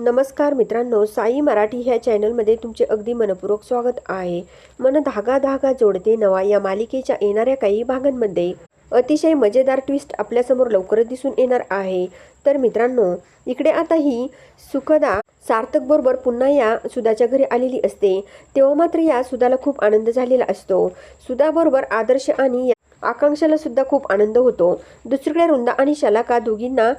नमस्कार मित्रांनो साई मराठी ह्या चॅनलमध्ये तुमचे अगदी मनपूर्वक स्वागत आहे. मन धागा धागा जोडते नवा या मालिकेच्या येणाऱ्या काही भागांमध्ये. अतिशय मजेदार ट्विस्ट आपल्यासमोर लवकरच दिसून येणार आहे. तर मित्रांनो इकडे आता ही सुखदा सार्थक बरोबर पुन्हा या सुधाच्या घरी आलेली असते. तेव्हा मात्र या सुधाला खूप आनंद झालेला असतो. सुधाबरोबर आदर्श आणि आकांक्षाला सुद्धा खूप आनंद होतो. दुसरीकडे रुंदा आणि शलाका दोघींना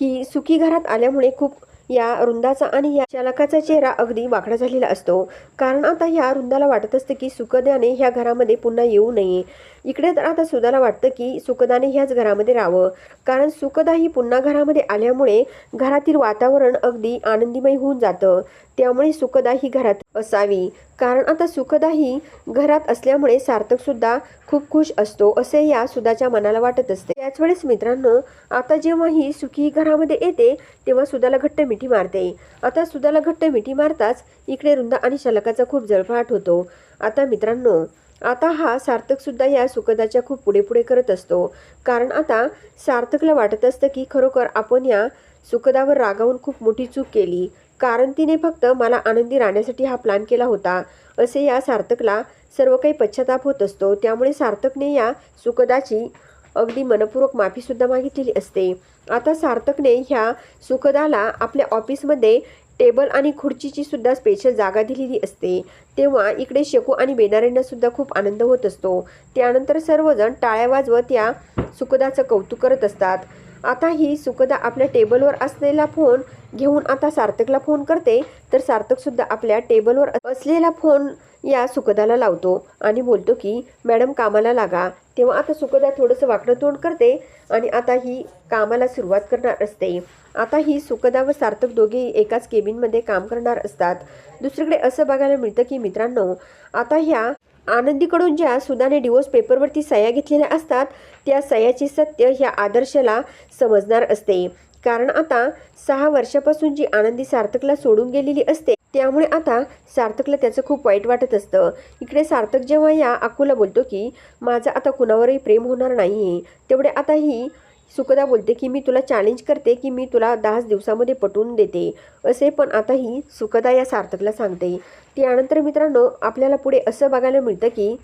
ही सुखी घरात आल्यामुळे खूप या रुंदाचा आणि या चालकाचा चेहरा अगदी वाकडा झालेला असतो. कारण आता ह्या रुंदाला वाटत असतं की सुखदाने ह्या घरामध्ये पुन्हा येऊ नये. इकडे तर आता सुधाला वाटतं की सुखदाने ह्याच घरामध्ये राहावं. कारण सुखदा ही पुन्हा घरामध्ये आल्यामुळे घरातील वातावरण अगदी आनंदीमय होऊन जातं. त्यामुळे सुखदा ही घरात असावी. कारण आता सुखदा ही घरात असल्यामुळे सार्थक सुद्धा खूप खुश असतो असे या सुधाच्या मनाला वाटत असते. त्याच वेळेस मित्रांनो आता जेव्हा ही सुखी घरामध्ये येते तेव्हा सुधाला घट्ट मिठी मारते. आता सुधाला घट्ट मिठी मारताच इकडे रुंदा आणि शलकाचा खूप जळफळाट होतो. आता मित्रांनो आता हा सार्थक सुद्धा या सुखदाच्या खूप पुढे पुढे करत असतो. कारण आता सार्थकला वाटत असतं की खरोखर आपण या सुखदावर रागावून खूप मोठी चूक केली. कारण तिने फक्त मला आनंदी राहण्यासाठी हा प्लॅन केला होता. असे या सार्थकला सर्व काही पश्चाताप होत असतो. त्यामुळे सार्थकने या सुखदाची अगदी मनपूर्वक माफीसुद्धा मागितलेली असते. आता सार्थकने ह्या सुखदाला आपल्या ऑफिसमध्ये टेबल आणि खुर्चीची सुद्धा स्पेशल जागा दिलेली असते. तेव्हा इकडे शेकू आणि बेनारेंना सुद्धा खूप आनंद होत असतो. त्यानंतर सर्वजण टाळ्या वाजवत या सुखदाचं कौतुक करत असतात. आता ही सुखदा आपल्या टेबलवर असलेला फोन घेऊन आता सार्थकला फोन करते तर सार्थक सुद्धा आपल्या टेबलवर असलेला फोन या सुखदाला लावतो आणि बोलतो की मॅडम कामाला लागा. तेव्हा आता सुखदा थोडंसं वाकडं तोंड करते आणि आता ही कामाला सुरुवात करणार असते. आता ही सुखदा व सार्थक दोघे एकाच केबिनमध्ये काम करणार असतात. दुसरीकडे असं बघायला मिळतं की मित्रांनो आता ह्या आनंदीकडून ज्या सुधाने डिवोर्स पेपरवरती सह्या घेतलेल्या असतात त्या सह्याचे सत्य ह्या आदर्शला समजणार असते. कारण आता सहा वर्षापासून जी आनंदी सार्थकला सोडून गेलेली असते त्यामुळे आता सार्थकला त्याचं खूप वाईट वाटत असतं. इकडे सार्थक जेव्हा या अक्कूला बोलतो की माझं आता कुणावरही प्रेम होणार नाही आहे तेवढे आता ही सुखदा बोलते की मी तुला चॅलेंज करते की मी तुला दहाच दिवसामध्ये पटवून देते असे पण आता ही सुखदा या सार्थकला सांगते. त्यानंतर मित्रांनो आपल्याला पुढे असं बघायला मिळतं की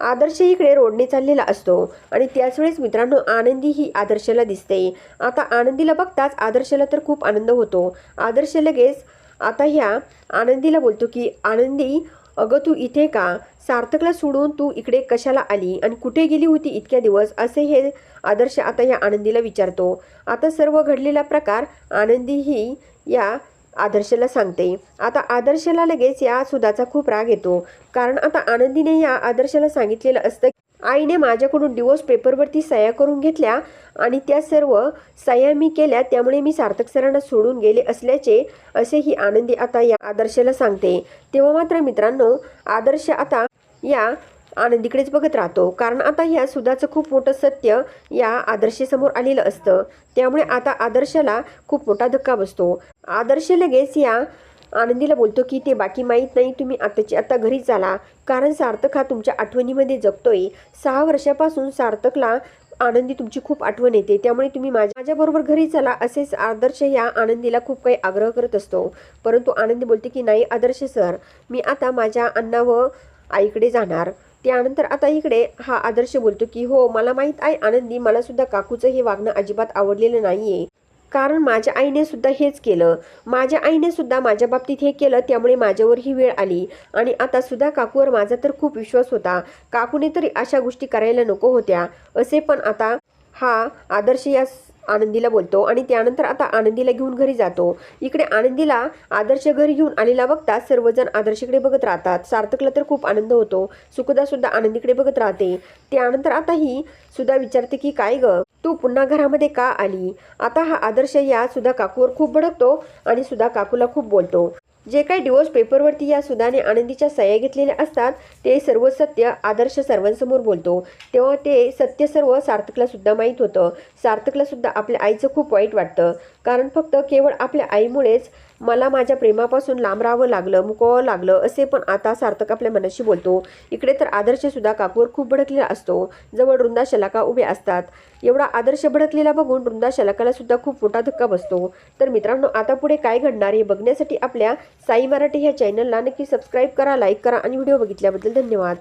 आदर्श इकडे रोडने चाललेला असतो. आणि त्याचवेळेस मित्रांनो आनंदी ही आदर्शला दिसते. आता आनंदीला बघताच आदर्शला तर खूप आनंद होतो. आदर्श लगेच आता ह्या आनंदीला बोलतो की आनंदी अगं तू इथे का? सार्थकला सोडून तू इकडे कशाला आली? आणि कुठे गेली होती इतक्या दिवस? असे हे आदर्श आता या आनंदीला विचारतो. आता सर्व घडलेला प्रकार आनंदी ही या आदर्शला सांगते. आता आदर्शला लगेच या सुधाचा खूप राग येतो. कारण आता आनंदीने या आदर्शला सांगितलेलं असतं आईने माझ्याकडून डिवोर्स पेपरवरती सह्या करून घेतल्या आणि त्या सर्व सह्या मी केल्या त्यामुळे मी सार्थक सरांना सोडून गेले असल्याचे असे ही आनंदी आता या आदर्शला सांगते. तेव्हा मात्र मित्रांनो आदर्श आता या आनंदीकडेच बघत राहतो. कारण आता ह्या सुधाचं खूप मोठं सत्य या आदर्शेसमोर आलेलं असतं. त्यामुळे आता आदर्शाला खूप मोठा धक्का बसतो. आदर्श लगेच या आनंदीला बोलतो की ते बाकी माहीत नाही तुम्ही आताची आता घरीच चाला कारण सार्थक हा तुमच्या आठवणीमध्ये जगतोय. सहा वर्षापासून सार्थकला आनंदी तुमची खूप आठवण येते. त्यामुळे तुम्ही माझ्या माझ्याबरोबर घरी चला असेच आदर्श या आनंदीला खूप काही आग्रह करत असतो. परंतु आनंदी बोलते की नाही आदर्श सर मी आता माझ्या अण्णा व आईकडे जाणार. त्यानंतर आता इकडे हा आदर्श बोलतो की हो मला माहीत आहे आनंदी मला सुद्धा काकूचं हे वागणं अजिबात आवडलेलं नाहीये. कारण माझ्या आईने सुद्धा हेच केलं. माझ्या आईने सुद्धा माझ्या बाबतीत हे केलं त्यामुळे माझ्यावर ही वेळ आली. आणि आता सुद्धा काकूवर माझा तर खूप विश्वास होता. काकूने तरी अशा गोष्टी करायला नको होत्या. असे पण आता हा आदर्श या आनंदीला बोलतो आणि त्यानंतर आता आनंदीला घेऊन घरी जातो. इकडे आनंदीला आदर्श घरी घेऊन आलेला बघता सर्वजण आदर्शकडे बघत राहतात. सार्थकला तर खूप आनंद होतो. सुखदा सुद्धा आनंदीकडे बघत राहते. त्यानंतर आता ही सुद्धा विचारते की काय ग? तू पुन्हा घरामध्ये का आली? आता हा आदर्श या सुद्धा काकूवर खूप भडकतो आणि सुद्धा काकूला खूप बोलतो. जे काही डिवोर्स पेपरवरती या सुधाने आनंदीच्या सह्या घेतलेल्या असतात ते सर्व सत्य आदर्श सर्वांसमोर बोलतो. तेव्हा ते सत्य सर्व सार्थकला सुद्धा माहीत होतं. सार्थकला सुद्धा आपल्या आईचं खूप वाईट वाटतं. कारण फक्त केवळ आपल्या आईमुळेच मला माझ्या प्रेमापासून लांब राहावं लागलं मुकवावं लागलं असे पण आता सार्थक आपल्या मनाशी बोलतो. इकडे तर आदर्शसुद्धा काकूवर खूप भडकलेला असतो. जवळ वृंदा शलाका उभे असतात. एवढा आदर्श भडकलेला बघून वृंदा शलाकाला सुद्धा खूप मोठा धक्का बसतो. तर मित्रांनो आता पुढे काय घडणार हे बघण्यासाठी आपल्या साई मराठी ह्या चॅनलला नक्की सबस्क्राईब करा लाईक करा आणि व्हिडिओ बघितल्याबद्दल धन्यवाद.